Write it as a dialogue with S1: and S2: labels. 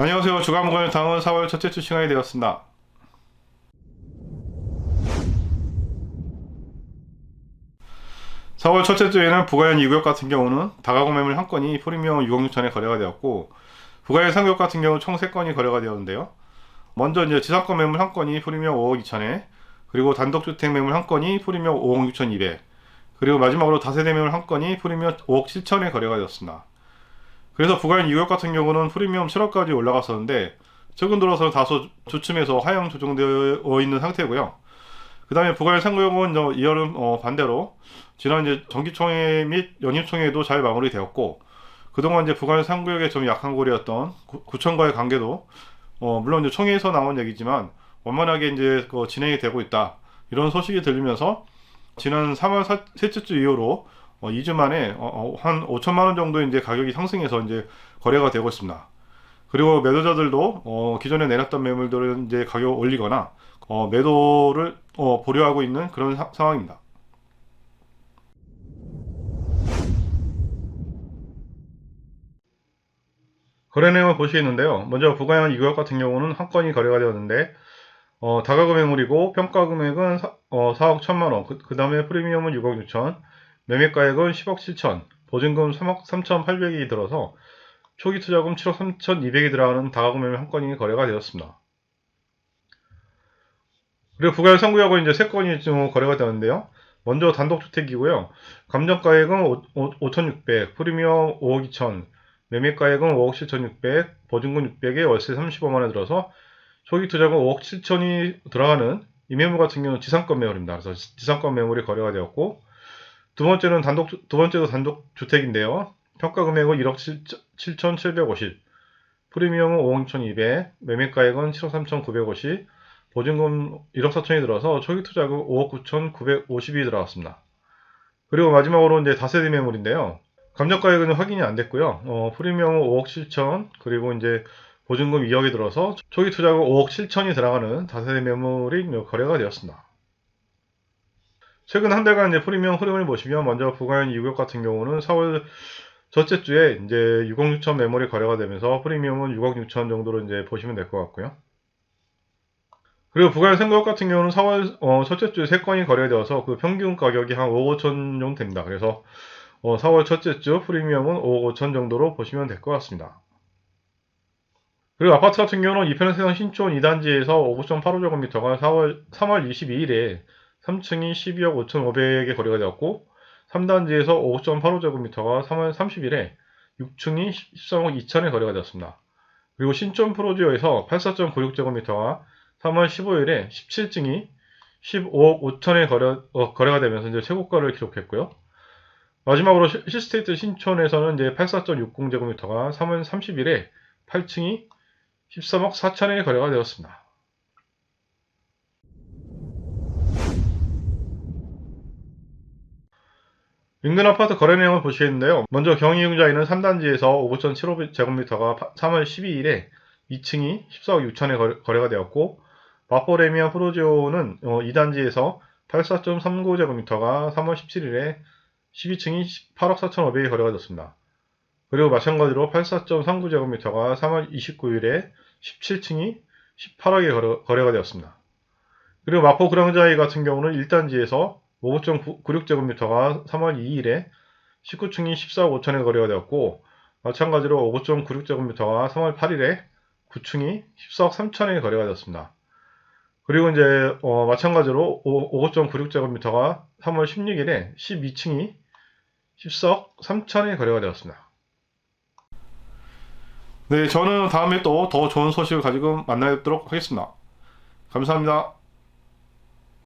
S1: 안녕하세요. 주간 무관의 다음은 4월 첫째 주 시간이 되었습니다. (4월) 첫째 주에는 부가현 2구역 같은 경우는 다가구 매물 한 건이 프리미엄 6억 6천에 거래가 되었고 부가현 3구역 같은 경우 총 3건이 거래가 되었는데요 먼저 이제 지상권 매물 한 건이 프리미엄 5억 2천에 그리고 단독주택 매물 한 건이 프리미엄 5억 6천 2백 그리고 마지막으로 다세대 매물 한 건이 프리미엄 5억 7천에 거래가 되었습니다 그래서 부가인 2억 같은 경우는 프리미엄 7억까지 올라갔었는데 최근 들어서 다소 주춤해서 하향 조정되어 있는 상태고요. 그 다음에 부가인 3구역은 이 여름 어, 반대로 지난 이제 정기총회 및 연임총회도 잘 마무리되었고 그동안 이제 부가인 3구역의 좀 약한 고리였던 구, 구청과의 관계도 어, 물론 이제 총회에서 나온 얘기지만 원만하게 이제 그 진행이 되고 있다 이런 소식이 들리면서 지난 3월 사, 셋째 주 이후로 어, 2주 만에 어, 어, 한 5천만 원 정도 이제 가격이 상승해서 이제 거래가 되고 있습니다. 그리고 매도자들도 어, 기존에 내렸던 매물들을 이제 가격 올리거나 어, 매도를 어, 보류하고 있는 그런 사- 상황입니다. 거래 내용을 보시겠는데요. 먼저 부가형 2구역 같은 경우는 한 건이 거래가 되었는데 어, 다가구 매물이고 평가 금액은 사, 어, 4억 1천만 원, 그, 그 다음에 프리미엄은 6억 6천, 매매가액은 10억 7천, 보증금 3억 3,800이 들어서 초기 투자금 7억 3,200이 들어가는 다가구 매물 한 건이 거래가 되었습니다. 그리고 부가역 3구역은 이제 세 건이 좀 거래가 되었는데요. 먼저 단독주택이고요. 감정가액은 5,600, 프리미엄 5억 2천, 매매가액은 5억 7,600, 보증금 600에 월세 35만원 들어서 초기 투자금 5억 7천이 들어가는 이 매물 같은 경우는 지상권 매물입니다. 그래서 지상권 매물이 거래가 되었고 두 번째는 단독 두 번째도 단독 주택인데요. 평가 금액은 1억 7,750, 프리미엄은 5억 6,200, 매매가액은 7억 3,950, 보증금 1억 4천이 들어서 초기 투자금 5억 9,950이 들어갔습니다. 그리고 마지막으로 이제 다세대 매물인데요. 감정가액은 확인이 안 됐고요. 어, 프리미엄은 5억 7천, 그리고 이제 보증금 2억이 들어서 초기 투자금 5억 7천이 들어가는 다세대 매물이 거래가 되었습니다. 최근 한 달간 이제 프리미엄 흐름을 보시면 먼저 부가현 2구역 같은 경우는 4월 첫째 주에 이제 6억 6천 매물이 거래가 되면서 프리미엄은 6억 6천 정도로 이제 보시면 될 것 같고요. 그리고 부가현 3구역 같은 경우는 4월 어, 첫째 주에 3건이 거래되어서 그 평균 가격이 한 5억 5천 정도 됩니다. 그래서 어, 4월 첫째 주 프리미엄은 5억 5천 정도로 보시면 될 것 같습니다. 그리고 아파트 같은 경우는 이편에서 신촌 2단지에서 5.85제곱미터가 4월, 3월 22일에 3층이 12억 5,500에 거래가 되었고 3단지에서 5.85제곱미터가 3월 30일에 6층이 13억 2천에 거래가 되었습니다. 그리고 신촌 프로지오에서 84.96제곱미터가 3월 15일에 17층이 15억 5천에 거래, 어, 거래가 되면서 이제 최고가를 기록했고요. 마지막으로 시- 시스테이트 신촌에서는 이제 84.60제곱미터가 3월 30일에 8층이 13억 4천에 거래가 되었습니다. 인근 아파트 거래 내용을 보시겠는데요. 먼저 경희융자에는 3단지에서 5.75제곱미터가 3월 12일에 2층이 14억 6천에 거래가 되었고 마포레미안 프로지오는 2단지에서 84.39제곱미터가 3월 17일에 12층이 8억 4천5백에 거래가 됐습니다. 그리고 마찬가지로 84.39제곱미터가 3월 29일에 17층이 18억에 거래, 가 되었습니다. 그리고 마포 그랑자이 같은 경우는 1단지에서 5.96제곱미터가 3월 2일에 19층이 14억 5천에 거래가 되었고 마찬가지로 5.96제곱미터가 3월 8일에 9층이 14억 3천에 거래가 되었습니다. 그리고 이제 어, 마찬가지로 5.96제곱미터가 3월 16일에 12층이 14억 3천에 거래가 되었습니다. 네, 저는 다음에 또 더 좋은 소식을 가지고 만나도록 하겠습니다. 감사합니다.